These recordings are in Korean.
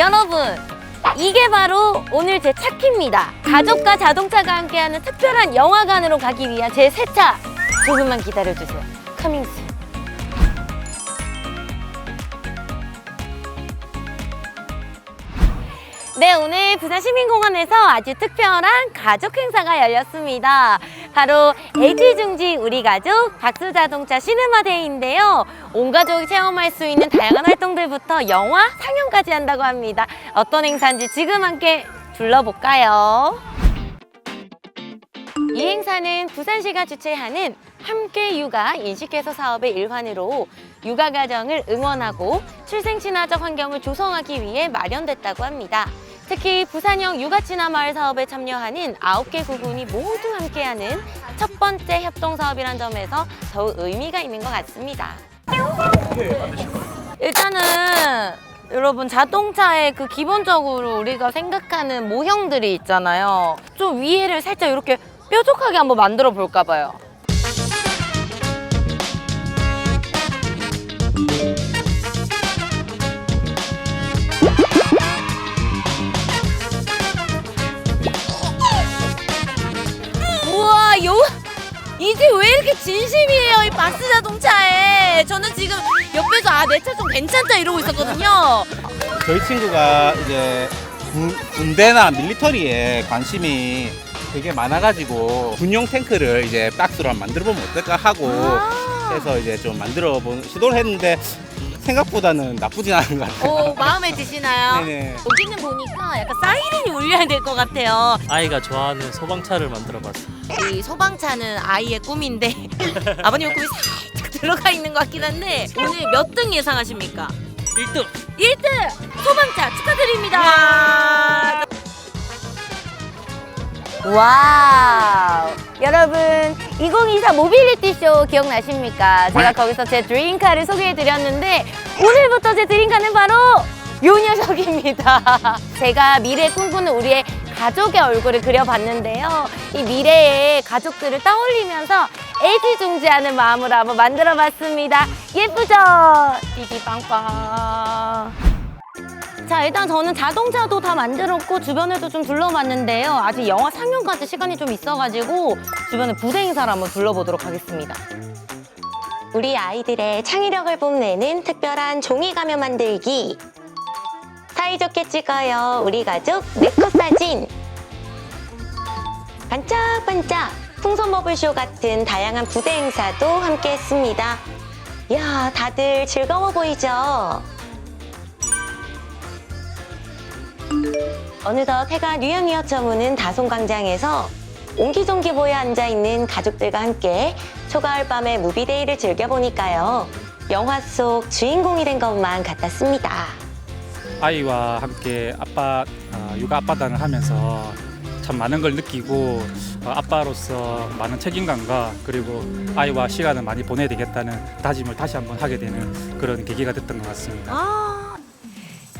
여러분, 이게 바로 오늘 제 차키입니다. 가족과 자동차가 함께하는 특별한 영화관으로 가기 위한 제 새 차. 조금만 기다려주세요. 커밍스. 네, 오늘 부산 시민공원에서 아주 특별한 가족 행사가 열렸습니다. 바로 LG중지 우리 가족 박수자동차 시네마데이인데요. 온 가족이 체험할 수 있는 다양한 활동들부터 영화 상영까지 한다고 합니다. 어떤 행사인지 지금 함께 둘러볼까요? 이 행사는 부산시가 주최하는 함께 육아 인식개선 사업의 일환으로 육아 가정을 응원하고 출생 친화적 환경을 조성하기 위해 마련됐다고 합니다. 특히 부산형 육아 친화 마을 사업에 참여하는 아홉 개 구군이 모두 함께하는 첫 번째 협동 사업이란 점에서 더욱 의미가 있는 것 같습니다. 일단은 여러분 자동차의 그 기본적으로 우리가 생각하는 모형들이 있잖아요. 좀 위에를 살짝 이렇게 뾰족하게 한번 만들어 볼까 봐요. 이제 왜 이렇게 진심이에요, 이 바스 자동차에. 저는 지금 옆에서 아, 내 차 좀 괜찮다 이러고 있었거든요. 저희 친구가 이제 군- 군대나 밀리터리에 관심이 되게 많아가지고 군용 탱크를 이제 박스로 한번 만들어 보면 어떨까 하고 아. 해서 이제 좀 만들어 본 시도를 했는데 생각보다는 나쁘진 않은 것 같아요. 오, 마음에 드시나요? 네네. 여기는 보니까 약간 사이렌이 울려야 될 것 같아요. 아이가 좋아하는 소방차를 만들어 봤어. 이 소방차는 아이의 꿈인데 아버님의 꿈이 살짝 들어가 있는 것 같긴 한데 오늘 몇 등 예상하십니까? 1등! 1등 소방차 축하드립니다. 와우 여러분 2024 모빌리티 쇼 기억나십니까? 제가 거기서 제 드림카를 소개해드렸는데 오늘부터 제 드림카는 바로 요 녀석입니다. 제가 미래에 꿈꾸는 우리의 가족의 얼굴을 그려봤는데요. 이 미래의 가족들을 떠올리면서 애지중지하는 마음으로 한번 만들어봤습니다. 예쁘죠? 띠디빵빵. 자 일단 저는 자동차도 다 만들었고 주변에도 좀 둘러봤는데요 아직 영화 상영까지 시간이 좀 있어가지고 주변에 부대 행사를 한번 둘러보도록 하겠습니다 우리 아이들의 창의력을 뽐내는 특별한 종이 가면 만들기 사이좋게 찍어요 우리 가족 네컷 사진 반짝반짝 풍선 버블쇼 같은 다양한 부대 행사도 함께 했습니다 야 다들 즐거워 보이죠? 어느덧 해가 뉘엿뉘엿 저무는 다송광장에서 옹기종기 모여 앉아있는 가족들과 함께 초가을 밤의 무비데이를 즐겨보니까요. 영화 속 주인공이 된 것만 같았습니다. 아이와 함께 아빠 어, 육아 아빠단을 하면서 참 많은 걸 느끼고 어, 아빠로서 많은 책임감과 그리고 아이와 시간을 많이 보내야 되겠다는 다짐을 다시 한번 하게 되는 그런 계기가 됐던 것 같습니다. 아,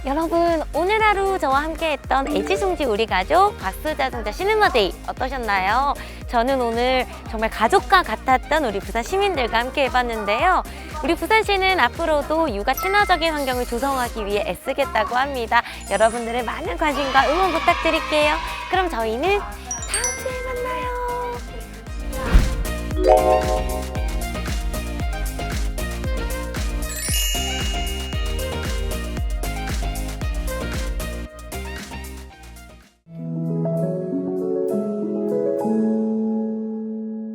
여러분 오늘 하루 저와 함께했던 LG송지 우리 가족 박수자동차 시네마데이 어떠셨나요? 저는 오늘 정말 가족과 같았던 우리 부산 시민들과 함께 해봤는데요. 우리 부산시는 앞으로도 육아 친화적인 환경을 조성하기 위해 애쓰겠다고 합니다. 여러분들의 많은 관심과 응원 부탁드릴게요. 그럼 저희는